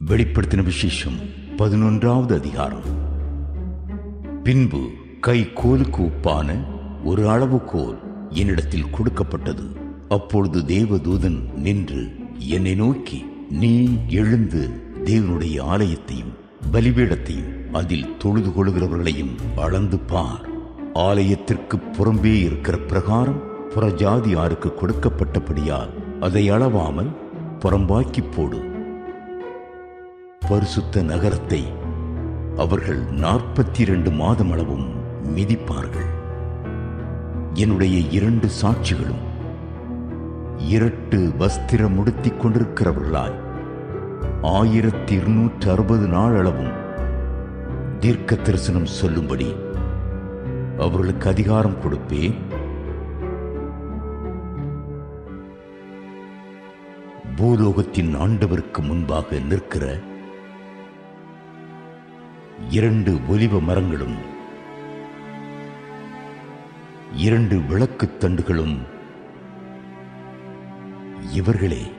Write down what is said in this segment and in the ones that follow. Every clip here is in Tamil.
வெளிப்படுத்தின விசேஷம் பதினொன்றாவது அதிகாரம். பின்பு கை கோலுக்கு ஒப்பான ஒரு அளவு கோல் என்னிடத்தில் கொடுக்கப்பட்டது. அப்பொழுது தேவதூதன் நின்று என்னை நோக்கி நீ எழுந்து தேவனுடைய ஆலயத்தையும் பலிபீடத்தையும் அதில் தொழுது கொள்கிறவர்களையும் அளந்து பார். ஆலயத்திற்கு புறம்பே இருக்கிற பிரகாரம் புறஜாதியாருக்கு கொடுக்கப்பட்டபடியால் அதை அளவாமல் புறம்பாக்கி போடு. பரிசுத்த நகரத்தை அவர்கள் நாற்பத்தி இரண்டு மாதம் அளவும் மிதிப்பார்கள். என்னுடைய இரண்டு சாட்சிகளும் இரட்டு வஸ்திரம் உடுத்திக் கொண்டிருக்கிறவர்களாய் ஆயிரத்தி இருநூற்று அறுபது நாள் அளவும் தீர்க்க தரிசனம் சொல்லும்படி அவர்களுக்கு அதிகாரம் கொடுப்பேன். பூலோகத்தின் ஆண்டவருக்கு முன்பாக நிற்கிற இரண்டு ஒலிவ மரங்களும் இரண்டு விளக்குத் தண்டுகளும் இவர்களே.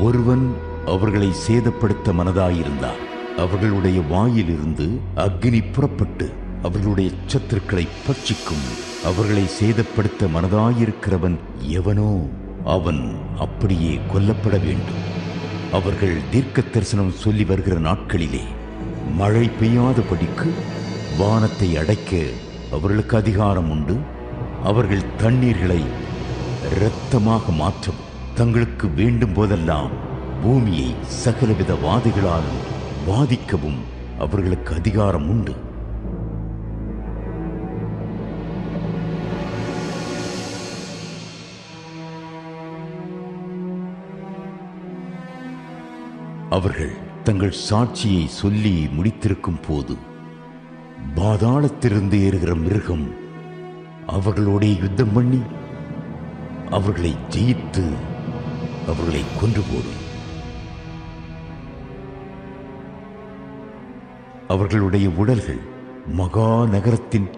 ஒருவன் அவர்களை சேதப்படுத்த மனதாயிருந்தான் அவர்களுடைய வாயிலிருந்து அக்னி புறப்பட்டு அவர்களுடைய சத்துருக்களை பட்சிக்கும் அவர்களை சேதப்படுத்த மனதாயிருக்கிறவன் எவனோ? அவன் அப்படியே கொல்லப்பட வேண்டும். அவர்கள் தீர்க்க தரிசனம் சொல்லி வருகிற நாட்களிலே மழை பெய்யாதபடிக்கு வானத்தை அடைக்க அவர்களுக்கு அதிகாரம் உண்டு. அவர்கள் தண்ணீர்களை இரத்தமாக மாற்றவும் தங்களுக்கு வேண்டும் போதெல்லாம் பூமியை சகலவித வாதிகளாலும் வாதிக்கவும் அவர்களுக்கு அதிகாரம் உண்டு. அவர்கள் தங்கள் சாட்சியை சொல்லி முடித்திருக்கும் போது பாதாளத்திலிருந்து ஏறுகிற மிருகம் அவர்களோட யுத்தம் பண்ணி அவர்களை ஜெயித்து அவர்களை கொன்று போடும். அவர்களுடைய உடல்கள் மகா நகரத்தின்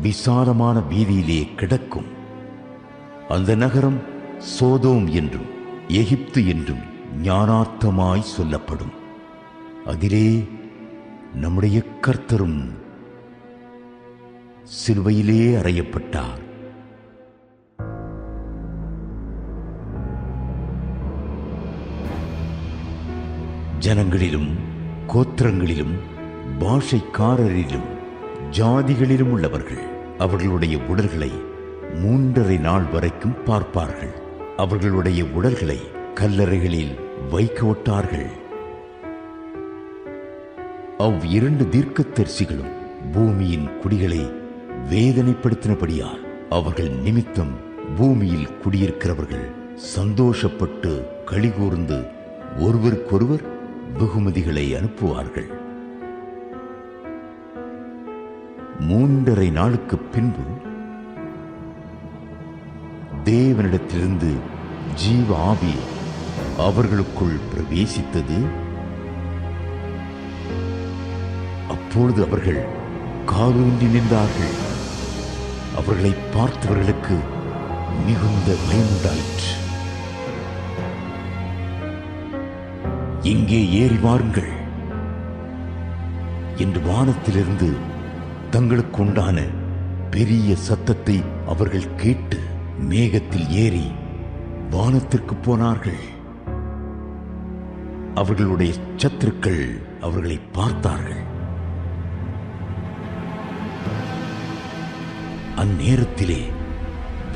விசாலமான வீதியிலே கிடக்கும். அந்த நகரம் சோதோம் என்றும் எகிப்து என்றும் ஞானார்த்தமாய் சொல்லப்படும். அதிலே நம்முடைய கர்த்தரும் சிலுவையிலே அறையப்பட்டார். ஜனங்களிலும் கோத்திரங்களிலும் பாஷைக்காரரிலும் ஜாதிகளிலும் உள்ளவர்கள் அவர்களுடைய உடல்களை மூன்றரை நாள் வரைக்கும் பார்ப்பார்கள். அவர்களுடைய உடல்களை கல்லறைகளில் வைக்கோட்டார்கள் அவ் இரண்டு தீர்க்க தரிசிகளும் பூமியின் குடிகளை வேதனைப்படுத்தினபடியால் அவர்கள் நிமித்தம் பூமியில் குடியிருக்கிறவர்கள் சந்தோஷப்பட்டு கழிகூர்ந்து ஒருவருக்கொருவர் வெகுமதிகளை அனுப்புவார்கள். மூன்றரை நாளுக்கு பின்பு தேவனிடத்திலிருந்து ஜீவ ஆவி அவர்களுக்குள் பிரவேசித்தது. அப்பொழுது அவர்கள் காலூன்றி நின்றார்கள். அவர்களை பார்த்தவர்களுக்கு மிகுந்த பயமுண்டாயிற்று. இங்கே ஏறி வாருங்கள் என்று வானத்திலிருந்து தங்களுக்கு உண்டான பெரிய சத்தத்தை அவர்கள் கேட்டு மேகத்தில் ஏறி வானத்திற்கு போனார்கள். அவர்களுடைய சத்துருக்கள் அவர்களை பார்த்தார்கள். அந்நேரத்திலே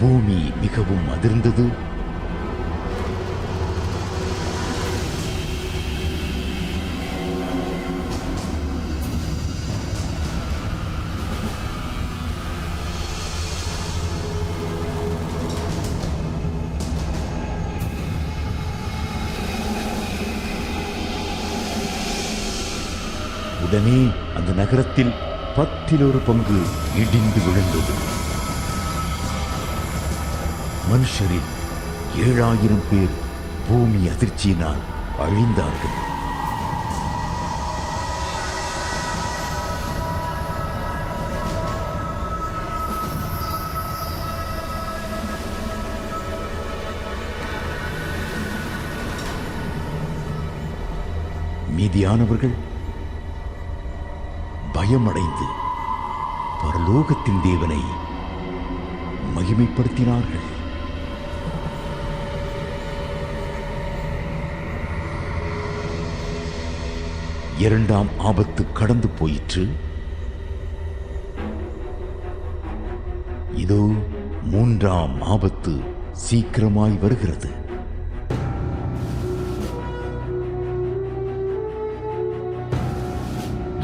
பூமி மிகவும் அதிர்ந்தது. உடனே அந்த நகரத்தில் பத்தில் ஒரு பங்கு இடிந்து விழுந்தது. மனுஷரில் ஏழாயிரம் பேர் பூமி அதிர்ச்சியினால் அழிந்தார்கள். மீதியானவர்கள் பயமடைந்து பரலோகத்தின் தேவனை மகிமைப்படுத்தினார்கள். இரண்டாம் ஆபத்து கடந்து போயிற்று. இதோ மூன்றாம் ஆபத்து சீக்கிரமாய் வருகிறது.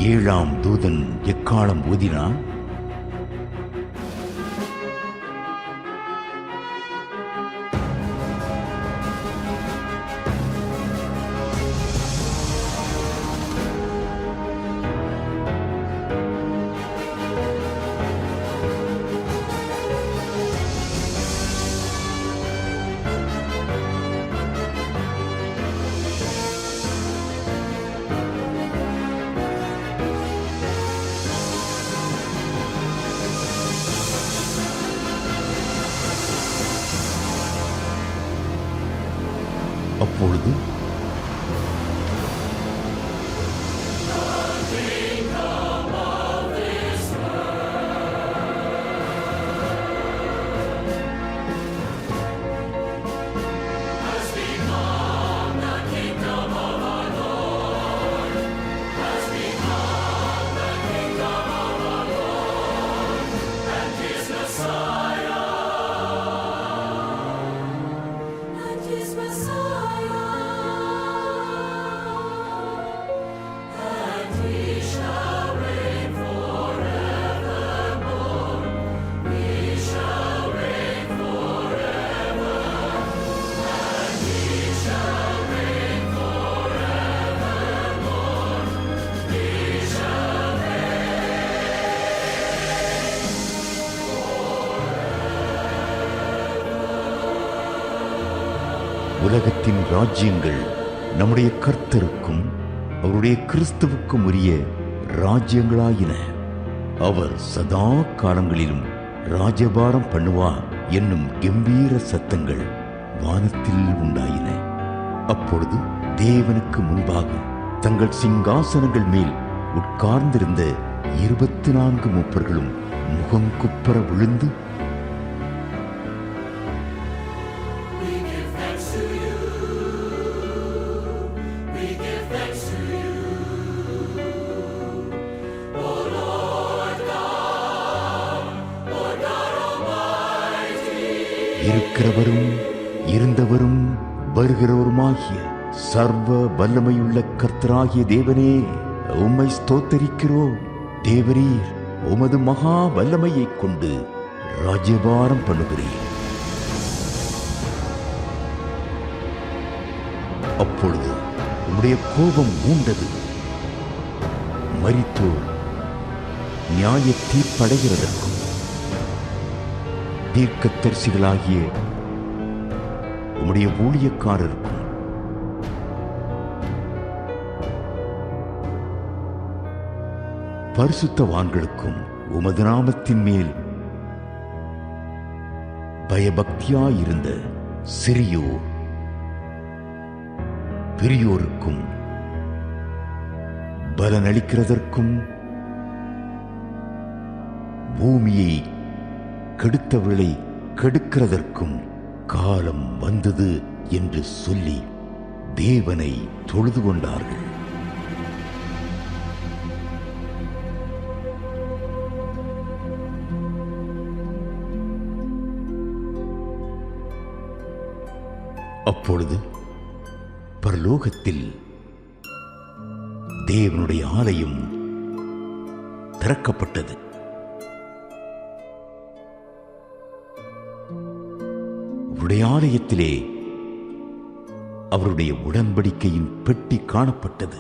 ஏழாம் தூதன் எக்காலம் ஊதினான்? உலகத்தின் ராஜ்யங்கள் நம்முடைய கர்த்தருக்கும் அவருடைய கிறிஸ்துவுக்கும் உரிய ராஜ்யங்களாயின. அவர் சதா காலங்களிலும் ராஜபாரம் பண்ணுவார் என்னும் கம்பீர சத்தங்கள் வானத்தில் உண்டாயின. அப்பொழுது தேவனுக்கு முன்பாக தங்கள் சிங்காசனங்கள் மேல் உட்கார்ந்திருந்த இருபத்தி நான்கு மூப்பர்களும் முகங்குப்புற விழுந்து இருக்கிறவரும் இருந்தவரும் வருகிறவருமாகிய சர்வ வல்லமையுள்ள கர்த்தராகிய தேவனே உம்மை ஸ்தோத்தரிக்கிறோம். தேவரீர் உமது மகா வல்லமையை கொண்டு ராஜ்யபாரம் பண்ணுகிறீர். அப்பொழுது உம்முடைய கோபம் மூண்டது மரித்தோர் நியாய தீர்ப்படைகிறதற்கும் தீர்க்கதரிசிகளாகிய உம்முடைய ஊழியக்காரருக்கும் பரிசுத்தவான்களுக்கும் உமது நாமத்தின் மேல் பயபக்தியாயிருந்த சிறியோர் பெரியோருக்கும் பலனளிக்கிறதற்கும் பூமியை கெடுத்தவர்களை கெடுக்கிறதற்கும் காலம் வந்தது என்று சொல்லி தேவனை தொழுது கொண்டார்கள். அப்பொழுது பரலோகத்தில் தேவனுடைய ஆலயம் திறக்கப்பட்டது. உடையாலயத்திலே அவருடைய உடன்படிக்கையின் பெட்டி காணப்பட்டது.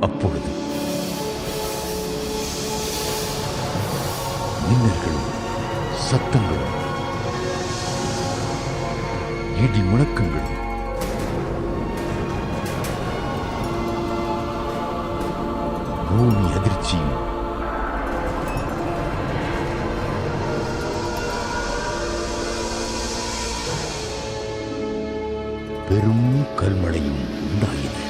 அப்பொழுது மின்னல்களும் சத்தங்களும் இடி முழக்கங்களும் பூமி அதிர்ச்சியும் பெரும் கல்மழையும் உண்டாயின.